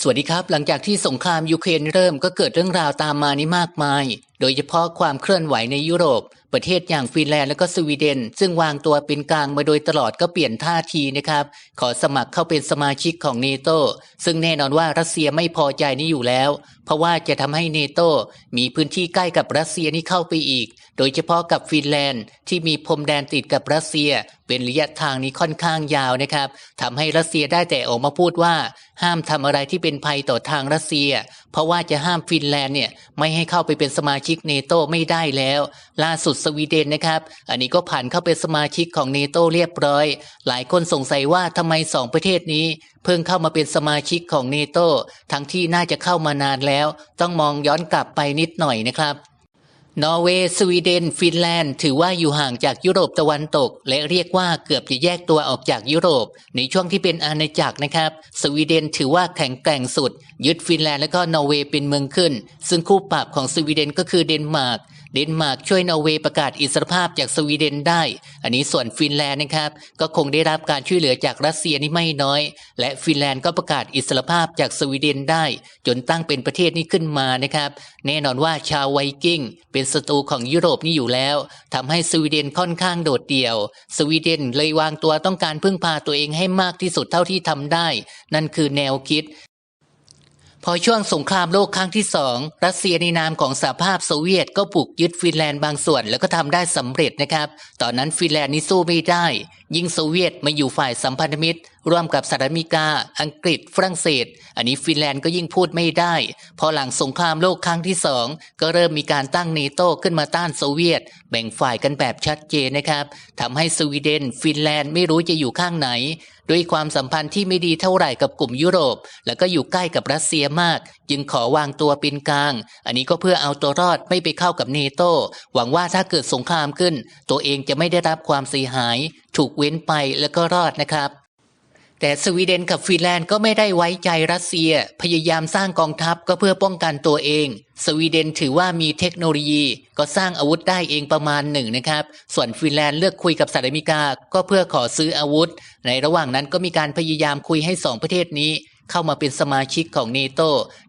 สวัสดีครับ หลังจากที่สงครามยูเครนเริ่มก็เกิดเรื่องราวตามมานี้มากมาย โดยเฉพาะความเคลื่อนไหวในยุโรป ประเทศอย่างฟินแลนด์และก็สวีเดน ซึ่งวางตัวเป็นกลางมาโดยตลอดก็เปลี่ยนท่าทีนะครับ ขอสมัครเข้าเป็นสมาชิกของเนโตซึ่งแน่นอนว่ารัสเซียไม่พอใจนี้อยู่แล้ว เพราะว่าจะทำให้เนโตมีพื้นที่ใกล้กับรัสเซียนี่เข้าไปอีก โดยเฉพาะกับฟินแลนด์ที่มีพรมแดนติดกับรัสเซีย เป็นระยะทางนี้ค่อนข้างยาวนะครับทำให้รัสเซียได้แต่ออกมาพูดว่า ห้ามทำอะไรที่เป็นภัยต่อทางรัสเซียเพราะว่าจะห้ามฟินแลนด์เนี่ยไม่ให้เข้าไปเป็นสมาชิกเนโตไม่ได้แล้ว ล่าสุดสวีเดนนะครับ อันนี้ก็ผ่านเข้าเป็นสมาชิกของเนโตเรียบร้อย หลายคนสงสัยว่าทำไมสองประเทศนี้ เพิ่งเข้ามาเป็นสมาชิกของเนโตทั้งที่น่าจะเข้ามานานแล้ว ต้องมองย้อนกลับไปนิดหน่อยนะครับ นอร์เวย์สวีเดน ฟินแลนด์ ถือว่าอยู่ห่างจากยุโรปตะวันตก และเรียกว่าเกือบจะแยกตัวออกจากยุโรป ในช่วงที่เป็นอาณาจักรนะครับ สวีเดนถือว่าแข็งแกร่งสุด ยึดฟินแลนด์และก็นอร์เวย์เป็นเมืองขึ้น ซึ่งคู่ปรับของสวีเดนก็คือเดนมาร์ก เดนมาร์กช่วยนอร์เวย์ประกาศอิสรภาพจากสวีเดนได้ อันนี้ส่วนฟินแลนด์นะครับ ก็คงได้รับการช่วยเหลือจากรัสเซียนี่ไม่น้อย และฟินแลนด์ก็ประกาศอิสรภาพจากสวีเดนได้ จนตั้งเป็นประเทศนี้ขึ้นมานะครับ แน่นอนว่าชาวไวกิ้ง เป็นศัตรูของยุโรปนี่อยู่แล้วทำให้สวีเดนค่อนข้างโดดเดี่ยว สวีเดนเลยวางตัวต้องการพึ่งพาตัวเองให้มากที่สุดเท่าที่ทำได้ นั่นคือแนวคิด พอช่วงสงครามโลกครั้งที่สองรัสเซียในนามของสหภาพโซเวียตก็บุกยึดฟินแลนด์บางส่วนแล้วก็ทำได้สำเร็จนะครับ ตอนนั้นฟินแลนด์นี่สู้ไม่ได้ยิ่งโซเวียตมาอยู่ฝ่ายสัมพันธมิตร ร่วมกับสหรัฐอเมริกา อังกฤษ ฝรั่งเศส อันนี้ฟินแลนด์ก็ยิ่งพูดไม่ได้ พอหลังสงครามโลกครั้งที่สองก็เริ่มมีการตั้งเนโตขึ้นมาต้านโซเวียต แบ่งฝ่ายกันแบบชัดเจนนะครับทำให้สวีเดน ฟินแลนด์ไม่รู้จะอยู่ข้างไหนด้วยความสัมพันธ์ที่ไม่ดีเท่าไหร่กับกลุ่มยุโรป แล้วก็อยู่ใกล้กับรัสเซียมาก จึงขอวางตัวเป็นกลาง อันนี้ก็เพื่อเอาตัวรอดไม่ไปเข้ากับเนโตหวังว่าถ้าเกิดสงครามขึ้น ตัวเองจะไม่ได้รับความเสียหาย ถูกเว้นไปแล้วก็รอดนะครับ แต่สวีเดนกับฟินแลนด์ก็ไม่ได้ไว้ใจรัสเซีย พยายามสร้างกองทัพก็เพื่อป้องกันตัวเอง สวีเดนถือว่ามีเทคโนโลยี ก็สร้างอาวุธได้เองประมาณหนึ่งนะครับ ส่วนฟินแลนด์เลือกคุยกับสหรัฐอเมริกา ก็เพื่อขอซื้ออาวุธ ในระหว่างนั้นก็มีการพยายามคุยให้สองประเทศนี้ เข้ามาเป็นสมาชิกของเนโต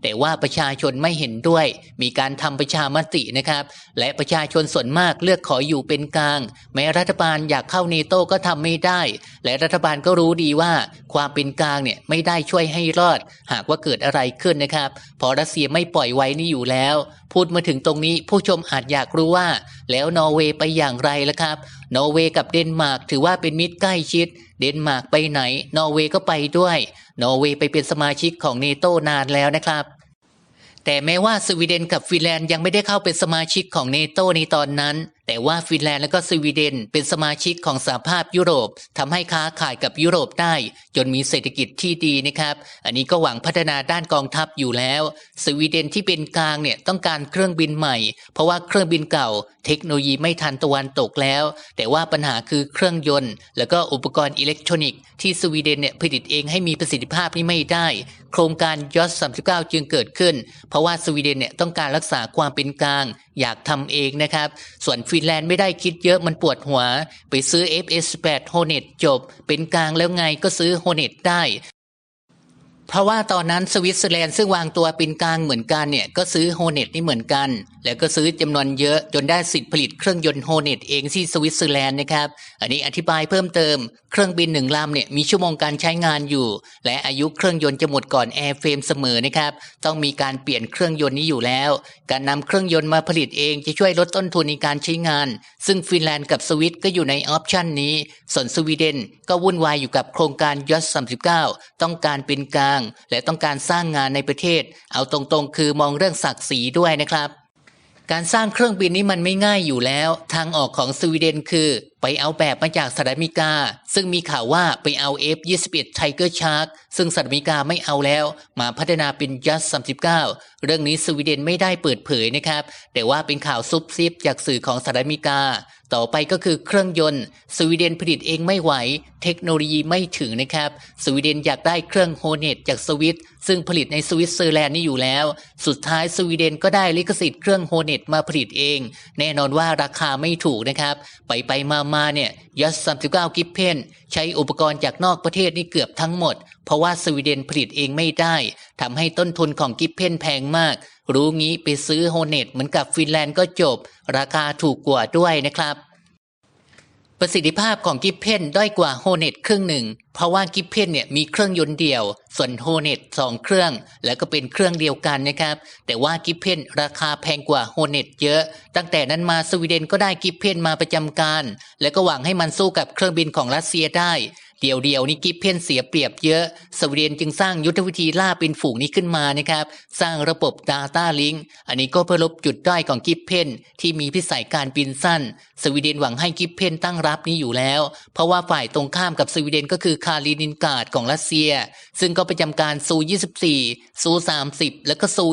แต่ว่าประชาชนไม่เห็นด้วย มีการทำประชามตินะครับ และประชาชนส่วนมากเลือกขออยู่เป็นกลาง แม้รัฐบาลอยากเข้าเนโตก็ทำไม่ได้ และรัฐบาลก็รู้ดีว่า ความเป็นกลางเนี่ยไม่ได้ช่วยให้รอด หากว่าเกิดอะไรขึ้นนะครับพอรัสเซียไม่ปล่อยไว้นี่อยู่แล้ว พูดมาถึงตรงนี้ผู้ชมอาจอยากรู้ว่า แล้วนอร์เวย์ไปอย่างไรล่ะครับ นอร์เวย์กับเดนมาร์กถือว่าเป็นมิตรใกล้ชิด เดนมาร์กไปไหน นอร์เวย์ก็ไปด้วย นอร์เวย์ไปเป็นสมาชิกของเนโตนานแล้วนะครับ แต่แม้ว่าสวีเดนกับฟินแลนด์ยังไม่ได้เข้าเป็นสมาชิกของเนโตในตอนนั้น แต่ว่าฟินแลนด์และก็สวีเดน เป็นสมาชิกของสหภาพยุโรปทำให้ค้าขายกับยุโรปได้ จนมีเศรษฐกิจที่ดีนะครับ อันนี้ก็หวังพัฒนาด้านกองทัพอยู่แล้ว สวีเดนที่เป็นกลางเนี่ยต้องการเครื่องบินใหม่ เพราะว่าเครื่องบินเก่า เทคโนโลยีไม่ทันตะวันตกแล้ว แต่ว่าปัญหาคือเครื่องยนต์ แล้วก็อุปกรณ์อิเล็กทรอนิกส์ที่สวีเดนเนี่ยผลิตเองให้มีประสิทธิภาพนี่ไม่ได้โครงการยอส39 จึงเกิดขึ้น เพราะว่าสวีเดนเนี่ยต้องการรักษาความเป็นกลาง อยากทำเองนะครับ ส่วนฟินแลนด์ไม่ได้คิดเยอะมันปวดหัว ไปซื้อ FS8 Hornet จบ เป็นกลางแล้วไงก็ซื้อ Hornet ได้เพราะว่าตอนนั้นสวิตเซอร์แลนด์ซึ่งวางตัวเป็นกลางเหมือนกันเนี่ยก็ซื้อโฮเน็ตนี่เหมือนกัน แล้วก็ซื้อจำนวนเยอะจนได้สิทธิ์ผลิตเครื่องยนต์โฮเน็ตเองที่สวิตเซอร์แลนด์นะครับ อันนี้อธิบายเพิ่มเติม เครื่องบินหนึ่งลำเนี่ยมีชั่วโมงการใช้งานอยู่ และอายุเครื่องยนต์จะหมดก่อนแอร์เฟรมเสมอนะครับ ต้องมีการเปลี่ยนเครื่องยนต์นี้อยู่แล้ว การนำเครื่องยนต์มาผลิตเองจะช่วยลดต้นทุนในการใช้งาน ซึ่งฟินแลนด์กับสวิตก็อยู่ในออปชันนี้ ส่วนสวีเดนก็วุ่นวายอยู่กับโครงการยอส39 ต้องการเป็นกลาง และต้องการสร้างงานในประเทศ เอาตรงๆ คือมองเรื่องศักดิ์ศรีด้วยนะครับ การสร้างเครื่องบินนี้มันไม่ง่ายอยู่แล้ว ทางออกของสวีเดนคือ ไปเอาแบบมาจากสหรัฐอเมริกา ซึ่งมีข่าวว่าไปเอา F21 Tiger Shark ซึ่งสหรัฐอเมริกาไม่เอาแล้ว มาพัฒนาเป็นยัส39 เรื่องนี้สวีเดนไม่ได้เปิดเผยนะครับ แต่ว่าเป็นข่าวซุบซิบจากสื่อของสหรัฐอเมริกา ต่อไปก็คือเครื่องยนต์ สวีเดนผลิตเองไม่ไหว เทคโนโลยีไม่ถึงนะครับ สวีเดนอยากได้เครื่องโฮเนตจากสวิตซึ่งผลิตในสวิตเซอร์แลนด์นี่อยู่แล้ว สุดท้ายสวีเดนก็ได้ลิขสิทธิ์เครื่องโฮเนตมาผลิตเอง แน่นอนว่าราคาไม่ถูกนะครับ ไปไปมามาเนี่ยยัส39กิฟเพนใช้อุปกรณ์จากนอกประเทศนี่เกือบทั้งหมด เพราะว่าสวีเดนผลิตเองไม่ได้ทำให้ต้นทุนของกิฟเพนแพงมาก รู้งี้ไปซื้อโฮเน็ตเหมือนกับฟินแลนด์ก็จบ ราคาถูกกว่าด้วยนะครับ ประสิทธิภาพของกิฟเพนด้อยกว่าโฮเน็ตครึ่งหนึ่ง เพราะว่ากิฟเพนเนี่ยมีเครื่องยนต์เดียว ส่วนโฮเน็ตสองเครื่อง แล้วก็เป็นเครื่องเดียวกันนะครับ แต่ว่ากิฟเพนราคาแพงกว่าโฮเน็ตเยอะ ตั้งแต่นั้นมาสวีเดนก็ได้กิฟเพนมาประจำการ แล้วก็หวังให้มันสู้กับเครื่องบินของรัสเซียได้ เดี่ยวเดียวๆนี่กิฟเพนเสียเปรียบเยอะสวีเดนจึงสร้างยุทธวิธีล่าเป็นฝูงนี้ขึ้นมานะครับ สร้างระบบ Data Link อันนี้ก็เพื่อลบจุดด้อยของกิฟเพนที่มีพิสัยการบินสั้น สวีเดนหวังให้กิฟเพนตั้งรับนี้อยู่แล้ว เพราะว่าฝ่ายตรงข้ามกับสวีเดนก็คือคาลินินกราดของรัสเซีย ซึ่งก็ประจำการซู 24 ซู 30 แล้วก็ซู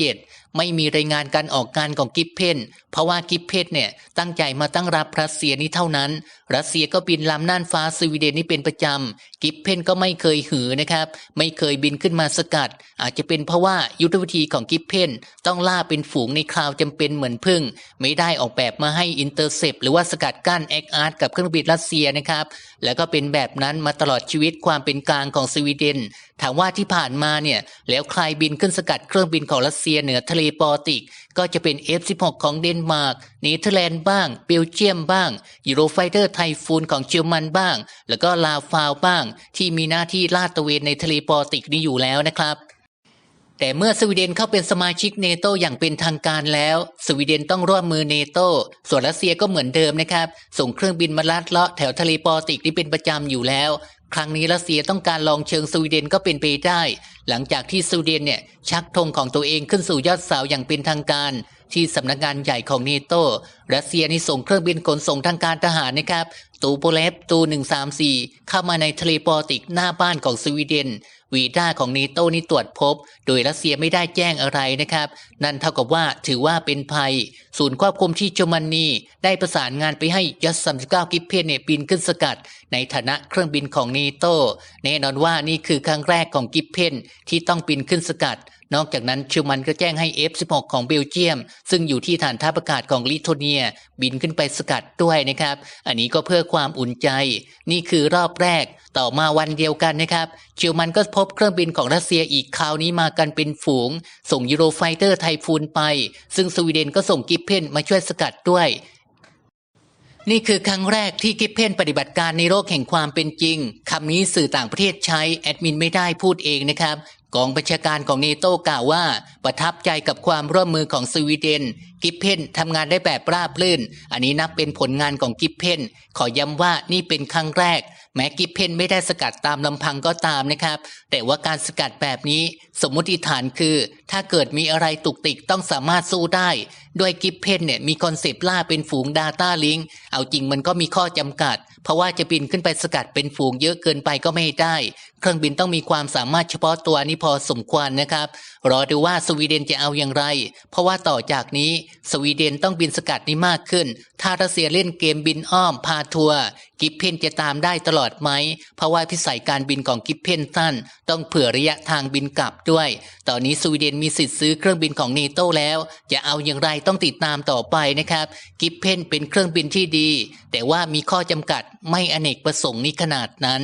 27 ไม่มีรายงานการออกการของกิฟเพนเพราะว่ากิฟเพนเนี่ยตั้งใจมาตั้งรับรัสเซียนี้เท่านั้น รัสเซียก็บินลำน่านฟ้าสวีเดนนี่เป็นประจำกิฟเพนก็ไม่เคยหือนะครับ ไม่เคยบินขึ้นมาสกัด อาจจะเป็นเพราะว่ายุทธวิธีของกิฟเพนต้องล่าเป็นฝูงในคราวจำเป็นเหมือนพึ่ง ไม่ได้ออกแบบมาให้อินเตอร์เซปหรือว่าสกัดกั้นแอคอาร์ตกับเครื่องบินรัสเซียนะครับแล้วก็เป็นแบบนั้นมาตลอดชีวิตความเป็นกลางของสวีเดน ถามว่าที่ผ่านมาเนี่ย แล้วใครบินขึ้นสกัดเครื่องบินของรัสเซียเหนือทะเลบอลติก ก็จะเป็น F16 ของเดนมาร์กเนเธอร์แลนด์บ้าง เบลเยียมบ้างยูโรไฟเตอร์ไทฟูนของเยอรมันบ้าง แล้วก็ลาฟาวบ้าง ที่มีหน้าที่ลาดตระเวนในทะเลบอลติกนี้อยู่แล้วนะครับแต่เมื่อสวีเดนเข้าเป็นสมาชิกเนโตอย่างเป็นทางการแล้ว สวีเดนต้องร่วมมือเนโตส่วนรัสเซียก็เหมือนเดิมนะครับ ส่งเครื่องบินมาลัดเลาะแถวทะเลบอลติกนี่เป็นประจำอยู่แล้ว ครั้งนี้รัสเซียต้องการลองเชิงสวีเดนก็เป็นไปได้ หลังจากที่สวีเดนเนี่ยชักธงของตัวเองขึ้นสู่ยอดเสาอย่างเป็นทางการ ที่สำนักงานใหญ่ของเนโตรัสเซียนี่ส่งเครื่องบินขนส่งทางการทหารนะครับ ตูโปเลฟตู134 เข้ามาในทะเลบอลติกหน้าบ้านของสวีเดน วีด้าของนีโต้นี่ตรวจพบ โดยรัสเซียไม่ได้แจ้งอะไรนะครับ นั่นเท่ากับว่าถือว่าเป็นภัย ศูนย์ควบคุมที่เยอรมนีได้ประสานงานไปให้ยัส39กิฟเพนเนี่ยบินขึ้นสกัด ในฐานะเครื่องบินของนีโต้แน่นอนว่านี่คือครั้งแรกของกิฟเพนที่ต้องบินขึ้นสกัด นอกจากนั้นเชอร์มันก็แจ้งให้ F16 ของเบลเยียม ซึ่งอยู่ที่ฐานทัพอากาศของลิทัวเนีย บินขึ้นไปสกัดด้วยนะครับ อันนี้ก็เพื่อความอุ่นใจ นี่คือรอบแรก ต่อมาวันเดียวกันนะครับเชอร์มันก็พบเครื่องบินของรัสเซียอีกคราวนี้มากันเป็นฝูง ส่งยูโรไฟเตอร์ไทฟูนไป ซึ่งสวีเดนก็ส่งกิฟเพนมาช่วยสกัดด้วยนี่คือครั้งแรกที่กิฟเพนปฏิบัติการในโลกแห่งความเป็นจริง คำนี้สื่อต่างประเทศใช้ แอดมินไม่ได้พูดเองนะครับ กองบัญชาการของเนโตกล่าวว่า ประทับใจกับความร่วมมือของสวีเดน กิฟเพนทำงานได้แบบราบรื่น อันนี้นับเป็นผลงานของกิฟเพนขอย้ำว่านี่เป็นครั้งแรก แม้กิฟเพนไม่ได้สกัดตามลำพังก็ตามนะครับ แต่ว่าการสกัดแบบนี้ สมมติฐานคือ ถ้าเกิดมีอะไรตุกติกต้องสามารถสู้ได้ ด้วยกิฟเพนเนี่ยมีคอนเซปต์ล่าเป็นฝูง Data Link เอาจริงมันก็มีข้อจำกัด เพราะว่าจะบินขึ้นไปสกัดเป็นฝูงเยอะเกินไปก็ไม่ได้ เครื่องบินต้องมีความสามารถเฉพาะตัวนี่พอสมควรนะครับ รอดูว่าสวีเดนจะเอาอย่างไร เพราะว่าต่อจากนี้สวีเดนต้องบินสกัดนี้มากขึ้น ถ้ารัสเซียเล่นเกมบินอ้อมพาทัวร์กิฟเพนจะตามได้ตลอดไหม เพราะว่าพิสัยการบินของกิฟเพนสั้นต้องเผื่อระยะทางบินกลับด้วย ตอนนี้สวีเดนมีสิทธิ์ซื้อเครื่องบินของเนโตแล้ว จะเอาอย่างไรต้องติดตามต่อไปนะครับ กิฟเพนเป็นเครื่องบินที่ดี แต่ว่ามีข้อจำกัดไม่อเนกประสงค์นี้ขนาดนั้น